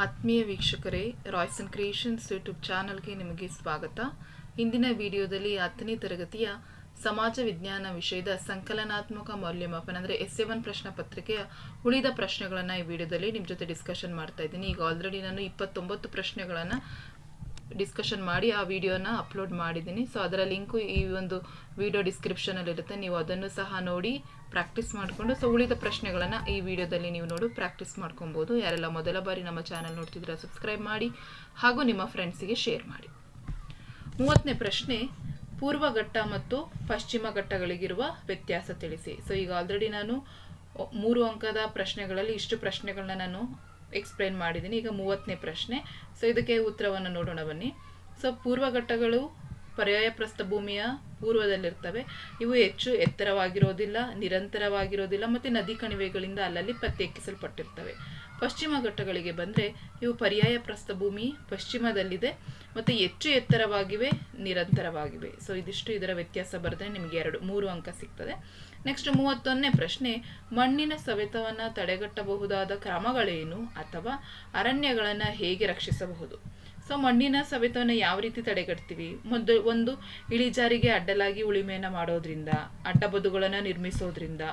ಆತ್ಮೀಯ ವೀಕ್ಷಕರೇ Royce and creations YouTube ಚಾನಲ್ಗೆ ನಿಮಗೆ ಸ್ವಾಗತ. ಇಂದಿನ ವಿಡಿಯೋದಲ್ಲಿ ಹತ್ತನೇ ತರಗತಿಯ ಸಮಾಜ ವಿಜ್ಞಾನ ವಿಷಯದ ಸಂಕಲನಾತ್ಮಕ ಮೌಲ್ಯಮಾಪನ ಅಂದರೆ ಎಸ್ ಎ ಒನ್ ಪ್ರಶ್ನೆ ಪತ್ರಿಕೆಯ ಉಳಿದ ಪ್ರಶ್ನೆಗಳನ್ನು ಈ ವಿಡಿಯೋದಲ್ಲಿ ನಿಮ್ಮ ಜೊತೆ ಡಿಸ್ಕಷನ್ ಮಾಡ್ತಾ ಇದ್ದೀನಿ. ಈಗ ಆಲ್ರೆಡಿ ನಾನು ಇಪ್ಪತ್ತೊಂಬತ್ತು ಪ್ರಶ್ನೆಗಳನ್ನು ಡಿಸ್ಕಷನ್ ಮಾಡಿ ಆ ವಿಡಿಯೋನ ಅಪ್ಲೋಡ್ ಮಾಡಿದ್ದೀನಿ. ಸೊ ಅದರ ಲಿಂಕು ಈ ಒಂದು ವಿಡಿಯೋ ಡಿಸ್ಕ್ರಿಪ್ಷನಲ್ಲಿರುತ್ತೆ ನೀವು ಅದನ್ನು ಸಹ ನೋಡಿ ಪ್ರಾಕ್ಟೀಸ್ ಮಾಡಿಕೊಂಡು ಸೊ ಉಳಿದ ಪ್ರಶ್ನೆಗಳನ್ನು ಈ ವಿಡಿಯೋದಲ್ಲಿ ನೀವು ನೋಡು ಪ್ರಾಕ್ಟೀಸ್ ಮಾಡ್ಕೊಬೋದು. ಯಾರೆಲ್ಲ ಮೊದಲ ಬಾರಿ ನಮ್ಮ ಚಾನಲ್ ನೋಡ್ತಿದ್ರೆ ಸಬ್ಸ್ಕ್ರೈಬ್ ಮಾಡಿ ಹಾಗೂ ನಿಮ್ಮ ಫ್ರೆಂಡ್ಸಿಗೆ ಶೇರ್ ಮಾಡಿ. ಮೂವತ್ತನೇ ಪ್ರಶ್ನೆ, ಪೂರ್ವ ಘಟ್ಟ ಮತ್ತು ಪಶ್ಚಿಮ ಘಟ್ಟಗಳಿಗಿರುವ ವ್ಯತ್ಯಾಸ ತಿಳಿಸಿ. ಸೊ ಈಗ ಆಲ್ರೆಡಿ ನಾನು ಮೂರು ಅಂಕದ ಪ್ರಶ್ನೆಗಳಲ್ಲಿ ಇಷ್ಟು ಪ್ರಶ್ನೆಗಳನ್ನ ನಾನು ಎಕ್ಸ್ಪ್ಲೈನ್ ಮಾಡಿದ್ದೀನಿ ಈಗ ಮೂವತ್ತನೇ ಪ್ರಶ್ನೆ. ಸೊ ಇದಕ್ಕೆ ಉತ್ತರವನ್ನು ನೋಡೋಣ ಬನ್ನಿ. ಸೊ ಪೂರ್ವ ಘಟ್ಟಗಳು ಪರ್ಯಾಯ ಪ್ರಸ್ಥಭೂಮಿಯ ಪೂರ್ವದಲ್ಲಿರ್ತವೆ. ಇವು ಹೆಚ್ಚು ಎತ್ತರವಾಗಿರೋದಿಲ್ಲ, ನಿರಂತರವಾಗಿರೋದಿಲ್ಲ ಮತ್ತು ನದಿ ಕಣಿವೆಗಳಿಂದ ಅಲ್ಲಲ್ಲಿ ಪ್ರತ್ಯೇಕಿಸಲ್ಪಟ್ಟಿರ್ತವೆ. ಪಶ್ಚಿಮ ಘಟ್ಟಗಳಿಗೆ ಬಂದರೆ ಇವು ಪರ್ಯಾಯ ಪ್ರಸ್ಥಭೂಮಿ ಪಶ್ಚಿಮದಲ್ಲಿದೆ ಮತ್ತು ಹೆಚ್ಚು ಎತ್ತರವಾಗಿವೆ, ನಿರಂತರವಾಗಿವೆ. ಸೊ ಇದಿಷ್ಟು ಇದರ ವ್ಯತ್ಯಾಸ ಬರೆದ್ರೆ ನಿಮಗೆ ಎರಡು, ಮೂರು ಅಂಕ ಸಿಗ್ತದೆ. ನೆಕ್ಸ್ಟ್ ಮೂವತ್ತೊಂದನೇ ಪ್ರಶ್ನೆ, ಮಣ್ಣಿನ ಸವೆತವನ್ನು ತಡೆಗಟ್ಟಬಹುದಾದ ಕ್ರಮಗಳೇನು ಅಥವಾ ಅರಣ್ಯಗಳನ್ನು ಹೇಗೆ ರಕ್ಷಿಸಬಹುದು? ಸೊ ಮಣ್ಣಿನ ಸವೆತವನ್ನು ಯಾವ ರೀತಿ ತಡೆಗಟ್ತೀವಿ? ಮೊದಲು ಒಂದು ಇಳಿಜಾರಿಗೆ ಅಡ್ಡಲಾಗಿ ಉಳಿಮೆಯನ್ನು ಮಾಡೋದ್ರಿಂದ ಅಡ್ಡಬದುಗಳನ್ನು ನಿರ್ಮಿಸೋದ್ರಿಂದ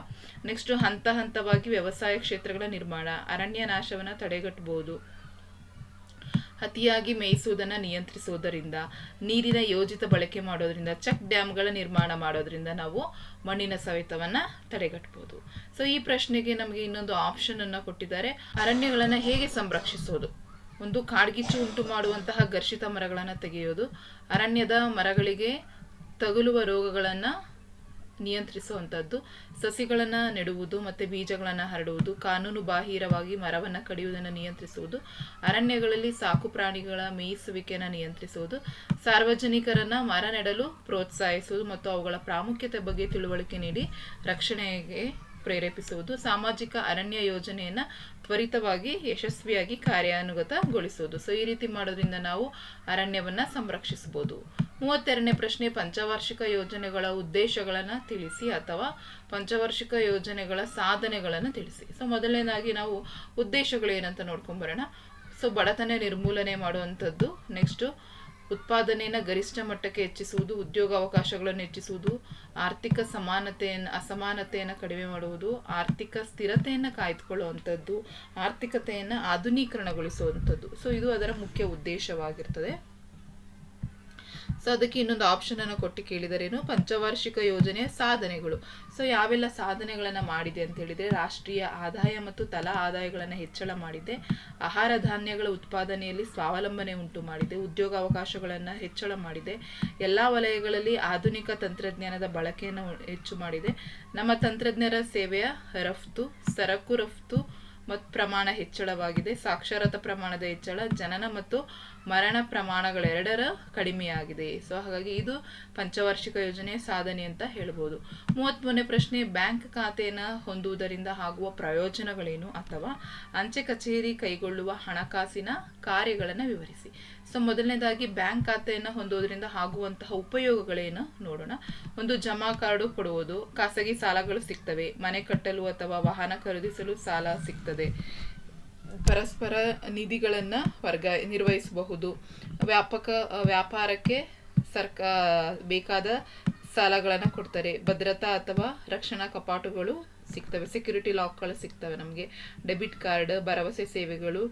ನೆಕ್ಸ್ಟ್ ಹಂತ ಹಂತವಾಗಿ ವ್ಯವಸಾಯ ಕ್ಷೇತ್ರಗಳ ನಿರ್ಮಾಣ, ಅರಣ್ಯ ನಾಶವನ್ನು ತಡೆಗಟ್ಟಬಹುದು ಅತಿಯಾಗಿ ಮೇಯಿಸುವುದನ್ನು ನಿಯಂತ್ರಿಸುವುದರಿಂದ ನೀರಿನ ಯೋಜಿತ ಬಳಕೆ ಮಾಡೋದ್ರಿಂದ, ಚೆಕ್ ಡ್ಯಾಮ್ಗಳ ನಿರ್ಮಾಣ ಮಾಡೋದ್ರಿಂದ ನಾವು ಮಣ್ಣಿನ ಸವೆತವನ್ನು ತಡೆಗಟ್ಟಬಹುದು ಸೊ ಈ ಪ್ರಶ್ನೆಗೆ ನಮಗೆ ಇನ್ನೊಂದು ಆಪ್ಷನ್ ಅನ್ನು ಕೊಟ್ಟಿದ್ದಾರೆ. ಅರಣ್ಯಗಳನ್ನು ಹೇಗೆ ಸಂರಕ್ಷಿಸೋದು? ಒಂದು ಕಾಡ್ಗಿಚ್ಚು ಉಂಟು ಮಾಡುವಂತಹ ಘರ್ಷಿತ ಮರಗಳನ್ನು ತೆಗೆಯೋದು. ಅರಣ್ಯದ ಮರಗಳಿಗೆ ತಗುಲುವ ರೋಗಗಳನ್ನು ನಿಯಂತ್ರಿಸುವಂಥದ್ದು ಸಸಿಗಳನ್ನು ನೆಡುವುದು ಮತ್ತು ಬೀಜಗಳನ್ನು ಹರಡುವುದು, ಕಾನೂನು ಬಾಹಿರವಾಗಿ ಮರವನ್ನು ಕಡಿಯುವುದನ್ನು ನಿಯಂತ್ರಿಸುವುದು, ಅರಣ್ಯಗಳಲ್ಲಿ ಸಾಕು ಪ್ರಾಣಿಗಳ ಮೇಯಿಸುವಿಕೆಯನ್ನು ನಿಯಂತ್ರಿಸುವುದು, ಸಾರ್ವಜನಿಕರನ್ನು ಮರ ನೆಡಲು ಪ್ರೋತ್ಸಾಹಿಸುವುದು ಮತ್ತು ಅವುಗಳ ಪ್ರಾಮುಖ್ಯತೆ ಬಗ್ಗೆ ತಿಳುವಳಿಕೆ ನೀಡಿ ರಕ್ಷಣೆಗೆ ಪ್ರೇರೇಪಿಸುವುದು, ಸಾಮಾಜಿಕ ಅರಣ್ಯ ಯೋಜನೆಯನ್ನು ತ್ವರಿತವಾಗಿ, ಯಶಸ್ವಿಯಾಗಿ ಕಾರ್ಯಾನುಗತಗೊಳಿಸುವುದು. ಸೊ ಈ ರೀತಿ ಮಾಡೋದ್ರಿಂದ ನಾವು ಅರಣ್ಯವನ್ನು ಸಂರಕ್ಷಿಸಬಹುದು ಮೂವತ್ತೆರಡನೇ ಪ್ರಶ್ನೆ, ಪಂಚವಾರ್ಷಿಕ ಯೋಜನೆಗಳ ಉದ್ದೇಶಗಳನ್ನು ತಿಳಿಸಿ ಅಥವಾ ಪಂಚವಾರ್ಷಿಕ ಯೋಜನೆಗಳ ಸಾಧನೆಗಳನ್ನು ತಿಳಿಸಿ. ಸೊ ಮೊದಲನೇದಾಗಿ ನಾವು ಉದ್ದೇಶಗಳು ಏನಂತ ನೋಡ್ಕೊಂಬರೋಣ ಸೊ ಬಡತನ ನಿರ್ಮೂಲನೆ ಮಾಡುವಂಥದ್ದು ನೆಕ್ಸ್ಟು ಉತ್ಪಾದನೆಯನ್ನು ಗರಿಷ್ಠ ಮಟ್ಟಕ್ಕೆ ಹೆಚ್ಚಿಸುವುದು ಉದ್ಯೋಗ ಅವಕಾಶಗಳನ್ನು ಹೆಚ್ಚಿಸುವುದು, ಆರ್ಥಿಕ ಸಮಾನತೆಯನ್ನು, ಅಸಮಾನತೆಯನ್ನು ಕಡಿಮೆ ಮಾಡುವುದು, ಆರ್ಥಿಕ ಸ್ಥಿರತೆಯನ್ನು ಕಾಯ್ದುಕೊಳ್ಳುವಂಥದ್ದು, ಆರ್ಥಿಕತೆಯನ್ನು ಆಧುನೀಕರಣಗೊಳಿಸುವಂಥದ್ದು. ಸೊ ಇದು ಅದರ ಮುಖ್ಯ ಉದ್ದೇಶವಾಗಿರ್ತದೆ. ಸೊ ಅದಕ್ಕೆ ಇನ್ನೊಂದು ಆಪ್ಷನ್ ಅನ್ನು ಕೊಟ್ಟು ಕೇಳಿದರೇನು? ಪಂಚವಾರ್ಷಿಕ ಯೋಜನೆಯ ಸಾಧನೆಗಳು. ಸೊ ಯಾವೆಲ್ಲ ಸಾಧನೆಗಳನ್ನು ಮಾಡಿದೆ ಅಂತ ಹೇಳಿದರೆ, ರಾಷ್ಟ್ರೀಯ ಆದಾಯ ಮತ್ತು ತಲಾ ಆದಾಯಗಳನ್ನು ಹೆಚ್ಚಳ ಮಾಡಿದೆ. ಆಹಾರ ಧಾನ್ಯಗಳ ಉತ್ಪಾದನೆಯಲ್ಲಿ ಸ್ವಾವಲಂಬನೆ ಉಂಟು ಮಾಡಿದೆ. ಉದ್ಯೋಗ ಅವಕಾಶಗಳನ್ನು ಹೆಚ್ಚಳ ಮಾಡಿದೆ. ಎಲ್ಲ ವಲಯಗಳಲ್ಲಿ ಆಧುನಿಕ ತಂತ್ರಜ್ಞಾನದ ಬಳಕೆಯನ್ನು ಹೆಚ್ಚು ಮಾಡಿದೆ. ನಮ್ಮ ತಂತ್ರಜ್ಞರ ಸೇವೆಯ ರಫ್ತು, ಸರಕು ರಫ್ತು ಮತ್ತು ಪ್ರಮಾಣ ಹೆಚ್ಚಳವಾಗಿದೆ. ಸಾಕ್ಷರತಾ ಪ್ರಮಾಣದ ಹೆಚ್ಚಳ ಜನನ ಮತ್ತು ಮರಣ ಪ್ರಮಾಣಗಳೆರಡರ ಕಡಿಮೆಯಾಗಿದೆ. ಸೊ ಹಾಗಾಗಿ ಇದು ಪಂಚವಾರ್ಷಿಕ ಯೋಜನೆಯ ಸಾಧನೆ ಅಂತ ಹೇಳ್ಬೋದು. ಮೂವತ್ತ್ಮೂರನೇ ಪ್ರಶ್ನೆ, ಬ್ಯಾಂಕ್ ಖಾತೆಯನ್ನು ಹೊಂದುವುದರಿಂದ ಆಗುವ ಪ್ರಯೋಜನಗಳೇನು ಅಥವಾ ಅಂಚೆ ಕಚೇರಿ ಕೈಗೊಳ್ಳುವ ಹಣಕಾಸಿನ ಕಾರ್ಯಗಳನ್ನು ವಿವರಿಸಿ. ಸೊ ಮೊದಲನೇದಾಗಿ ಬ್ಯಾಂಕ್ ಖಾತೆಯನ್ನು ಹೊಂದೋದ್ರಿಂದ ಆಗುವಂತಹ ಉಪಯೋಗಗಳೇನು ನೋಡೋಣ. ಒಂದು ಜಮಾ ಕಾರ್ಡು ಕೊಡುವುದು, ಖಾಸಗಿ ಸಾಲಗಳು ಸಿಗ್ತವೆ, ಮನೆ ಕಟ್ಟಲು ಅಥವಾ ವಾಹನ ಖರೀದಿಸಲು ಸಾಲ ಸಿಗ್ತದೆ. ಪರಸ್ಪರ ನಿಧಿಗಳನ್ನು ವರ್ಗ ನಿರ್ವಹಿಸಬಹುದು. ವ್ಯಾಪಕ, ವ್ಯಾಪಾರಕ್ಕೆ ಸರ್ಕಾ, ಬೇಕಾದ ಸಾಲಗಳನ್ನು ಕೊಡ್ತಾರೆ. ಭದ್ರತಾ ಅಥವಾ ರಕ್ಷಣಾ ಕಪಾಟುಗಳು ಸಿಗ್ತವೆ. ಸೆಕ್ಯೂರಿಟಿ ಲಾಕ್ಗಳು ಸಿಗ್ತವೆ ನಮಗೆ. ಡೆಬಿಟ್ ಕಾರ್ಡ್, ಭರವಸೆ ಸೇವೆಗಳು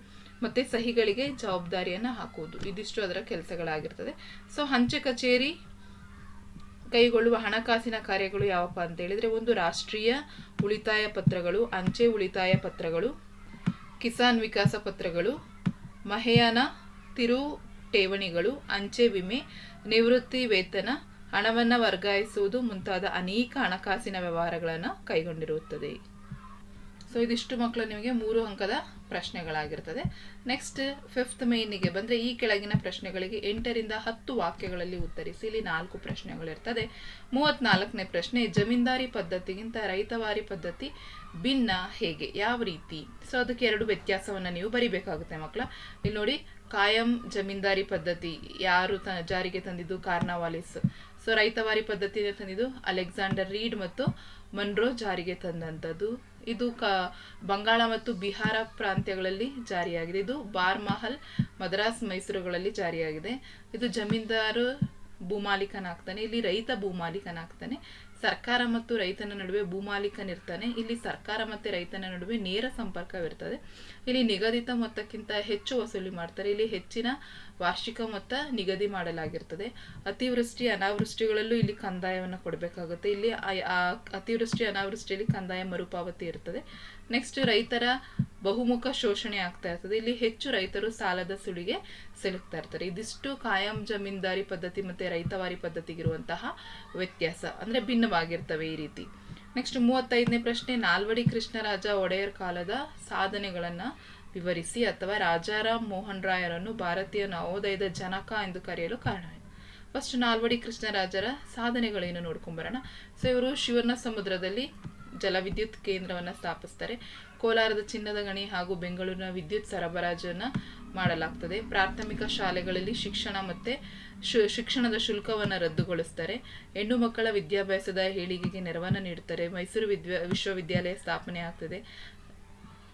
ಮತ್ತು ಸಹಿಗಳಿಗೆ ಜವಾಬ್ದಾರಿಯನ್ನು ಹಾಕುವುದು. ಇದಿಷ್ಟು ಅದರ ಕೆಲಸಗಳಾಗಿರ್ತದೆ. ಸೊ ಅಂಚೆ ಕಚೇರಿ ಕೈಗೊಳ್ಳುವ ಹಣಕಾಸಿನ ಕಾರ್ಯಗಳು ಯಾವಪ್ಪ ಅಂತ ಹೇಳಿದ್ರೆ, ಒಂದು ರಾಷ್ಟ್ರೀಯ ಉಳಿತಾಯ ಪತ್ರಗಳು, ಅಂಚೆ ಉಳಿತಾಯ ಪತ್ರಗಳು, ಕಿಸಾನ್ ವಿಕಾಸ ಪತ್ರಗಳು, ಮಹಯಾನ ತಿರು ಠೇವಣಿಗಳು, ಅಂಚೆ ವಿಮೆ, ನಿವೃತ್ತಿ ವೇತನ, ಹಣವನ್ನು ವರ್ಗಾಯಿಸುವುದು ಮುಂತಾದ ಅನೇಕ ಹಣಕಾಸಿನ ವ್ಯವಹಾರಗಳನ್ನು ಕೈಗೊಂಡಿರುತ್ತದೆ. ಸೊ ಇದಿಷ್ಟು ಮಕ್ಕಳು ನಿಮಗೆ ಮೂರು ಅಂಕದ ಪ್ರಶ್ನೆಗಳಾಗಿರ್ತದೆ. ನೆಕ್ಸ್ಟ್ ಫಿಫ್ತ್ ಮೇನಿಗೆ ಬಂದರೆ ಈ ಕೆಳಗಿನ ಪ್ರಶ್ನೆಗಳಿಗೆ ಎಂಟರಿಂದ ಹತ್ತು ವಾಕ್ಯಗಳಲ್ಲಿ ಉತ್ತರಿಸಿ. ಇಲ್ಲಿ ನಾಲ್ಕು ಪ್ರಶ್ನೆಗಳಿರ್ತದೆ. ಮೂವತ್ನಾಲ್ಕನೇ ಪ್ರಶ್ನೆ, ಜಮೀನ್ದಾರಿ ಪದ್ಧತಿಗಿಂತ ರೈತವಾರಿ ಪದ್ಧತಿ ಭಿನ್ನ ಹೇಗೆ? ಯಾವ ರೀತಿ? ಸೊ ಅದಕ್ಕೆ ಎರಡು ವ್ಯತ್ಯಾಸವನ್ನು ನೀವು ಬರಿಬೇಕಾಗುತ್ತೆ ಮಕ್ಕಳ ಇಲ್ಲಿ ನೋಡಿ, ಕಾಯಂ ಜಮೀನ್ದಾರಿ ಪದ್ಧತಿ ಯಾರು ತ, ಜಾರಿಗೆ ತಂದಿದ್ದು? ಕಾರ್ನಾವಾಲಿಸ್. ಸೊ ರೈತವಾರಿ ಪದ್ಧತಿಯನ್ನು ತಂದಿದ್ದು ಅಲೆಕ್ಸಾಂಡರ್ ರೀಡ್ ಮತ್ತು ಮನ್ರೋ ಜಾರಿಗೆ ತಂದಂಥದ್ದು. ಇದು ಕ ಬಂಗಾಳ ಮತ್ತು ಬಿಹಾರ ಪ್ರಾಂತ್ಯಗಳಲ್ಲಿ ಜಾರಿಯಾಗಿದೆ. ಇದು ಬಾರ್ಮಹಲ್ ಮದ್ರಾಸ್, ಮೈಸೂರುಗಳಲ್ಲಿ ಜಾರಿಯಾಗಿದೆ. ಇದು ಜಮೀನ್ದಾರು ಭೂಮಾಲೀಕನಾಗ್ತಾನೆ, ಇಲ್ಲಿ ರೈತ ಭೂಮಾಲೀಕನಾಗ್ತಾನೆ. ಸರ್ಕಾರ ಮತ್ತು ರೈತನ ನಡುವೆ ಭೂಮಾಲೀಕನಿರ್ತಾನೆ ಇಲ್ಲಿ ಸರ್ಕಾರ ಮತ್ತು ರೈತನ ನಡುವೆ ನೇರ ಸಂಪರ್ಕವಿರ್ತದೆ. ಇಲ್ಲಿ ನಿಗದಿತ ಮೊತ್ತಕ್ಕಿಂತ ಹೆಚ್ಚು ವಸೂಲಿ ಮಾಡ್ತಾರೆ. ಇಲ್ಲಿ ಹೆಚ್ಚಿನ ವಾರ್ಷಿಕ ಮೊತ್ತ ನಿಗದಿ ಮಾಡಲಾಗಿರ್ತದೆ. ಅತಿವೃಷ್ಟಿ, ಅನಾವೃಷ್ಟಿಗಳಲ್ಲೂ ಇಲ್ಲಿ ಕಂದಾಯವನ್ನು ಕೊಡಬೇಕಾಗುತ್ತೆ. ಇಲ್ಲಿ ಅತಿವೃಷ್ಟಿ, ಅನಾವೃಷ್ಟಿಯಲ್ಲಿ ಕಂದಾಯ ಮರುಪಾವತಿ ಇರ್ತದೆ. ನೆಕ್ಸ್ಟ್ ರೈತರ ಬಹುಮುಖ ಶೋಷಣೆ ಆಗ್ತಾ ಇರ್ತದೆ. ಇಲ್ಲಿ ಹೆಚ್ಚು ರೈತರು ಸಾಲದ ಸುಳಿಗೆ ಸಿಲುಕ್ತಾ ಇರ್ತಾರೆ. ಇದಿಷ್ಟು ಕಾಯಂ ಜಮೀನ್ದಾರಿ ಪದ್ಧತಿ ಮತ್ತೆ ರೈತವಾರಿ ಪದ್ಧತಿಗಿರುವಂತಹ ವ್ಯತ್ಯಾಸ. ಅಂದ್ರೆ ಭಿನ್ನವಾಗಿರ್ತವೆ ಈ ರೀತಿ. ನೆಕ್ಸ್ಟ್ ಮೂವತ್ತೈದನೇ ಪ್ರಶ್ನೆ, ನಾಲ್ವಡಿ ಕೃಷ್ಣರಾಜ ಒಡೆಯರ್ ಕಾಲದ ಸಾಧನೆಗಳನ್ನ ವಿವರಿಸಿ ಅಥವಾ ರಾಜಾರಾಮ್ ಮೋಹನ್ ರಾಯರನ್ನು ಭಾರತೀಯ ನವೋದಯದ ಜನಕ ಎಂದು ಕರೆಯಲು ಕಾರಣ ಫಸ್ಟ್ ನಾಲ್ವಡಿ ಕೃಷ್ಣರಾಜರ ಸಾಧನೆಗಳೇನು ನೋಡ್ಕೊಂಬರೋಣ ಸೊ ಇವರು ಶಿವನ ಸಮುದ್ರದಲ್ಲಿ ಜಲವಿದ್ಯುತ್ ಕೇಂದ್ರವನ್ನು ಸ್ಥಾಪಿಸ್ತಾರೆ. ಕೋಲಾರದ ಚಿನ್ನದ ಗಣಿ ಹಾಗೂ ಬೆಂಗಳೂರಿನ ವಿದ್ಯುತ್ ಸರಬರಾಜನ್ನು ಮಾಡಲಾಗ್ತದೆ. ಪ್ರಾಥಮಿಕ ಶಾಲೆಗಳಲ್ಲಿ ಶಿಕ್ಷಣ ಮತ್ತೆ ಶು- ಶಿಕ್ಷಣದ ಶುಲ್ಕವನ್ನು ರದ್ದುಗೊಳಿಸ್ತಾರೆ. ಹೆಣ್ಣು ಮಕ್ಕಳ ವಿದ್ಯಾಭ್ಯಾಸದ ಏಳಿಗೆಗೆ ನೆರವನ್ನು ನೀಡುತ್ತಾರೆ. ಮೈಸೂರು ವಿದ್ಯಾ, ವಿಶ್ವವಿದ್ಯಾಲಯ ಸ್ಥಾಪನೆ ಆಗ್ತದೆ.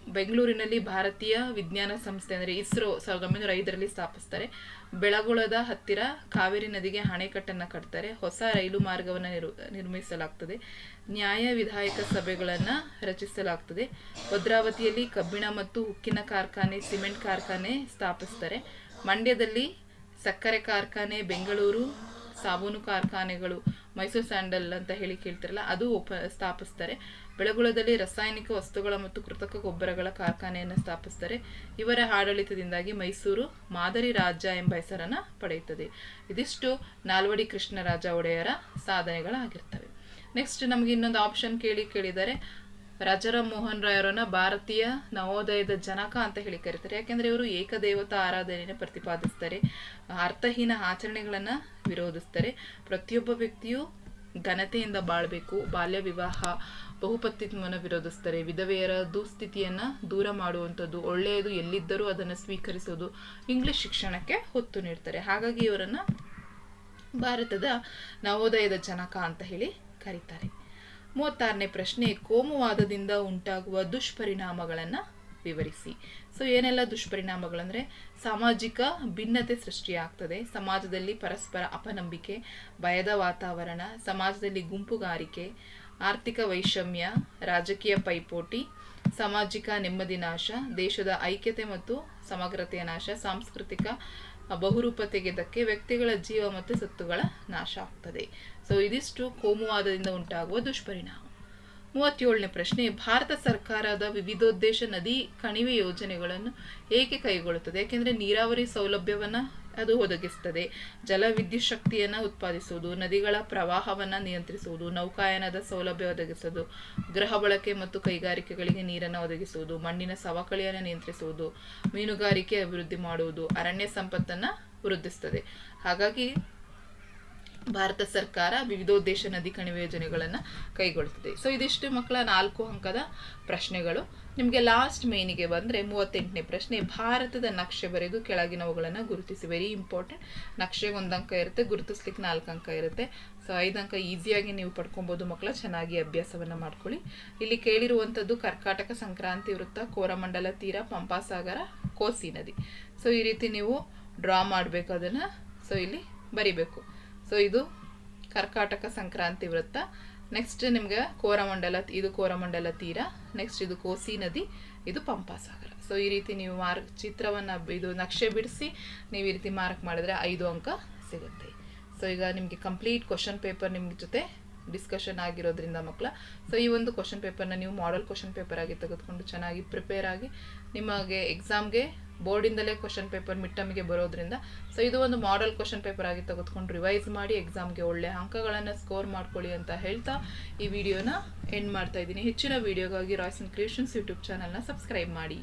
ಬೆಂಗಳೂರಿನಲ್ಲಿ ಭಾರತೀಯ ವಿಜ್ಞಾನ ಸಂಸ್ಥೆ ಅಂದರೆ ಇಸ್ರೋ ಸಾವಿರದ ಒಂಬೈನೂರ ಐದರಲ್ಲಿ ಸ್ಥಾಪಿಸ್ತಾರೆ. ಬೆಳಗೊಳದ ಹತ್ತಿರ ಕಾವೇರಿ ನದಿಗೆ ಅಣೆಕಟ್ಟನ್ನು ಕಟ್ತಾರೆ. ಹೊಸ ರೈಲು ಮಾರ್ಗವನ್ನು ನಿರ್, ನಿರ್ಮಿಸಲಾಗ್ತದೆ. ನ್ಯಾಯ ವಿಧಾಯಕ ಸಭೆಗಳನ್ನು ರಚಿಸಲಾಗ್ತದೆ. ಭದ್ರಾವತಿಯಲ್ಲಿ ಕಬ್ಬಿಣ ಮತ್ತು ಉಕ್ಕಿನ ಕಾರ್ಖಾನೆ, ಸಿಮೆಂಟ್ ಕಾರ್ಖಾನೆ ಸ್ಥಾಪಿಸ್ತಾರೆ. ಮಂಡ್ಯದಲ್ಲಿ ಸಕ್ಕರೆ ಕಾರ್ಖಾನೆ, ಬೆಂಗಳೂರು ಸಾಬೂನು ಕಾರ್ಖಾನೆಗಳು ಮೈಸೂರು ಸ್ಯಾಂಡಲ್ ಅಂತ ಹೇಳಿ ಕೇಳ್ತಿರಲ್ಲ, ಅದು ಉಪ, ಸ್ಥಾಪಿಸ್ತಾರೆ. ಬೆಳಗುಳದಲ್ಲಿ ರಾಸಾಯನಿಕ ವಸ್ತುಗಳ ಮತ್ತು ಕೃತಕ ಗೊಬ್ಬರಗಳ ಕಾರ್ಖಾನೆಯನ್ನು ಸ್ಥಾಪಿಸ್ತಾರೆ. ಇವರ ಆಡಳಿತದಿಂದಾಗಿ ಮೈಸೂರು ಮಾದರಿ ರಾಜ್ಯ ಎಂಬ ಹೆಸರನ್ನು ಪಡೆಯುತ್ತದೆ. ಇದಿಷ್ಟು ನಾಲ್ವಡಿ ಕೃಷ್ಣರಾಜ ಒಡೆಯರ ಸಾಧನೆಗಳಾಗಿರ್ತವೆ. ನೆಕ್ಸ್ಟ್ ನಮಗೆ ಇನ್ನೊಂದು ಆಪ್ಷನ್ ಕೇಳಿ ಕೇಳಿದರೆ ರಾಜಾರಾಮ್ ಮೋಹನ್ ರಾಯರನ್ನ ಭಾರತೀಯ ನವೋದಯದ ಜನಕ ಅಂತ ಹೇಳಿ ಕರೀತಾರೆ. ಯಾಕೆಂದ್ರೆ ಇವರು ಏಕದೇವತಾ ಆರಾಧನೆಯನ್ನು ಪ್ರತಿಪಾದಿಸ್ತಾರೆ. ಅರ್ಥಹೀನ ಆಚರಣೆಗಳನ್ನ ವಿರೋಧಿಸ್ತಾರೆ. ಪ್ರತಿಯೊಬ್ಬ ವ್ಯಕ್ತಿಯು ಘನತೆಯಿಂದ ಬಾಳ್ಬೇಕು, ಬಾಲ್ಯ ವಿವಾಹ ಬಹುಪತಿತ್ವವನ್ನು ವಿರೋಧಿಸ್ತಾರೆ. ವಿಧವೆಯರ ದುಸ್ಥಿತಿಯನ್ನ ದೂರ ಮಾಡುವಂಥದ್ದು, ಒಳ್ಳೆಯದು ಎಲ್ಲಿದ್ದರೂ ಅದನ್ನು ಸ್ವೀಕರಿಸೋದು ಇಂಗ್ಲಿಷ್ ಶಿಕ್ಷಣಕ್ಕೆ ಒತ್ತು ನೀಡ್ತಾರೆ. ಹಾಗಾಗಿ ಇವರನ್ನ ಭಾರತದ ನವೋದಯದ ಜನಕ ಅಂತ ಹೇಳಿ ಕರೀತಾರೆ. ಮೂವತ್ತಾರನೇ ಪ್ರಶ್ನೆ, ಕೋಮುವಾದದಿಂದ ಉಂಟಾಗುವ ದುಷ್ಪರಿಣಾಮಗಳನ್ನು ವಿವರಿಸಿ. ಸೊ ಏನೆಲ್ಲ ದುಷ್ಪರಿಣಾಮಗಳಂದರೆ, ಸಾಮಾಜಿಕ ಭಿನ್ನತೆ ಸೃಷ್ಟಿಯಾಗ್ತದೆ. ಸಮಾಜದಲ್ಲಿ ಪರಸ್ಪರ ಅಪನಂಬಿಕೆ, ಭಯದ ವಾತಾವರಣ, ಸಮಾಜದಲ್ಲಿ ಗುಂಪುಗಾರಿಕೆ, ಆರ್ಥಿಕ ವೈಷಮ್ಯ, ರಾಜಕೀಯ ಪೈಪೋಟಿ, ಸಾಮಾಜಿಕ ನೆಮ್ಮದಿ ನಾಶ, ದೇಶದ ಐಕ್ಯತೆ ಮತ್ತು ಸಮಗ್ರತೆಯ ನಾಶ, ಸಾಂಸ್ಕೃತಿಕ ಬಹುರೂಪತೆಗೆ ತೆಗೆದಕ್ಕೆ ವ್ಯಕ್ತಿಗಳ ಜೀವ ಮತ್ತು ಸತ್ತುಗಳ ನಾಶ ಆಗ್ತದೆ. ಸೊ ಇದಿಷ್ಟು ಕೋಮುವಾದದಿಂದ ಉಂಟಾಗುವ ದುಷ್ಪರಿಣಾಮ. ಮೂವತ್ತೇಳನೇ ಪ್ರಶ್ನೆ, ಭಾರತ ಸರ್ಕಾರದ ವಿವಿಧೋದ್ದೇಶ ನದಿ ಕಣಿವೆ ಯೋಜನೆಗಳನ್ನು ಏಕೆ ಕೈಗೊಳ್ಳುತ್ತದೆ? ಯಾಕೆಂದರೆ ನೀರಾವರಿ ಸೌಲಭ್ಯವನ್ನು ಅದು ಒದಗಿಸ್ತದೆ. ಜಲ ವಿದ್ಯುತ್ ಶಕ್ತಿಯನ್ನು ಉತ್ಪಾದಿಸುವುದು, ನದಿಗಳ ಪ್ರವಾಹವನ್ನು ನಿಯಂತ್ರಿಸುವುದು, ನೌಕಾಯಾನದ ಸೌಲಭ್ಯ ಒದಗಿಸುವುದು ಗೃಹ ಬಳಕೆ ಮತ್ತು ಕೈಗಾರಿಕೆಗಳಿಗೆ ನೀರನ್ನು ಒದಗಿಸುವುದು, ಮಣ್ಣಿನ ಸವಕಳಿಯನ್ನು ನಿಯಂತ್ರಿಸುವುದು, ಮೀನುಗಾರಿಕೆ ಅಭಿವೃದ್ಧಿ ಮಾಡುವುದು, ಅರಣ್ಯ ಸಂಪತ್ತನ್ನು ವೃದ್ಧಿಸ್ತದೆ. ಹಾಗಾಗಿ ಭಾರತ ಸರ್ಕಾರ ವಿವಿಧೋದ್ದೇಶ ನದಿ ಕಣಿವೆ ಯೋಜನೆಗಳನ್ನು ಕೈಗೊಳ್ತಿದೆ. ಸೊ ಇದಿಷ್ಟು ಮಕ್ಕಳ ನಾಲ್ಕು ಅಂಕದ ಪ್ರಶ್ನೆಗಳು. ನಿಮಗೆ ಲಾಸ್ಟ್ ಮೇನಿಗೆ ಬಂದರೆ ಮೂವತ್ತೆಂಟನೇ ಪ್ರಶ್ನೆ, ಭಾರತದ ನಕ್ಷೆ ಬರೆದು ಕೆಳಗಿನವುಗಳನ್ನು ಗುರುತಿಸಿ. ವೆರಿ ಇಂಪಾರ್ಟೆಂಟ್ ನಕ್ಷೆಗೆ ಒಂದು ಅಂಕ ಇರುತ್ತೆ, ಗುರುತಿಸ್ಲಿಕ್ಕೆ ನಾಲ್ಕು ಅಂಕ ಇರುತ್ತೆ. ಸೊ ಐದು ಅಂಕ ಈಸಿಯಾಗಿ ನೀವು ಪಡ್ಕೊಬೋದು ಮಕ್ಕಳ, ಚೆನ್ನಾಗಿ ಅಭ್ಯಾಸವನ್ನು ಮಾಡ್ಕೊಳ್ಳಿ. ಇಲ್ಲಿ ಕೇಳಿರುವಂಥದ್ದು ಕರ್ಕಾಟಕ ಸಂಕ್ರಾಂತಿ ವೃತ್ತ, ಕೋರಮಂಡಲ ತೀರ, ಪಂಪಾಸಾಗರ, ಕೋಸಿ ನದಿ. ಸೊ ಈ ರೀತಿ ನೀವು ಡ್ರಾ ಮಾಡಬೇಕು ಅದನ್ನು. ಸೊ ಇಲ್ಲಿ ಬರಿಬೇಕು. ಸೊ ಇದು ಕರ್ಕಾಟಕ ಸಂಕ್ರಾಂತಿ ವೃತ್ತ. ನೆಕ್ಸ್ಟ್ ನಿಮ್ಗೆ ಕೋರಮಂಡಲ ಇದು ಕೋರಮಂಡಲ ತೀರ. ನೆಕ್ಸ್ಟ್ ಇದು ಕೋಸಿ ನದಿ, ಇದು ಪಂಪಾಸಾಗರ. ಸೊ ಈ ರೀತಿ ನೀವು ಮಾರ್ಕ್ ಚಿತ್ರವನ್ನು ಇದು ನಕ್ಷೆ ಬಿಡಿಸಿ ನೀವು ಈ ರೀತಿ ಮಾರ್ಕ್ ಮಾಡಿದ್ರೆ ಐದು ಅಂಕ ಸಿಗುತ್ತೆ. ಸೊ ಈಗ ನಿಮಗೆ ಕಂಪ್ಲೀಟ್ ಕ್ವಶನ್ ಪೇಪರ್ ನಿಮ್ಮ ಜೊತೆ ಡಿಸ್ಕಷನ್ ಆಗಿರೋದ್ರಿಂದ ಮಕ್ಕಳ ಸೊ ಈ ಒಂದು ಕ್ವಶನ್ ಪೇಪರ್ನ ನೀವು ಮಾಡಲ್ ಕ್ವಶನ್ ಪೇಪರ್ ಆಗಿ ತೆಗೆದುಕೊಂಡು ಚೆನ್ನಾಗಿ ಪ್ರಿಪೇರ್ ಆಗಿ ನಿಮಗೆ ಎಕ್ಸಾಮ್ಗೆ ಬೋರ್ಡಿಂದಲೇ ಕ್ವಶನ್ ಪೇಪರ್ ಮಿಟ್ಟಮ್ಗೆ ಬರೋದ್ರಿಂದ. ಸೊ ಇದು ಒಂದು ಮಾಡೆಲ್ ಕ್ವಶನ್ ಪೇಪರ್ ಆಗಿ ತೆಗೆದುಕೊಂಡು ರಿವೈಸ್ ಮಾಡಿ ಎಕ್ಸಾಮ್ಗೆ ಒಳ್ಳೆ ಅಂಕಗಳನ್ನು ಸ್ಕೋರ್ ಮಾಡ್ಕೊಳ್ಳಿ ಅಂತ ಹೇಳ್ತಾ ಈ ವಿಡಿಯೋನ ಎಂಡ್ ಮಾಡ್ತಾ ಇದ್ದೀನಿ. ಹೆಚ್ಚಿನ ವಿಡಿಯೋಗಾಗಿ ರಾಯ್ಸನ್ ಕ್ರಿಯೇಷನ್ಸ್ ಯೂಟ್ಯೂಬ್ ಚಾನಲ್ನ ಸಬ್ಸ್ಕ್ರೈಬ್ ಮಾಡಿ.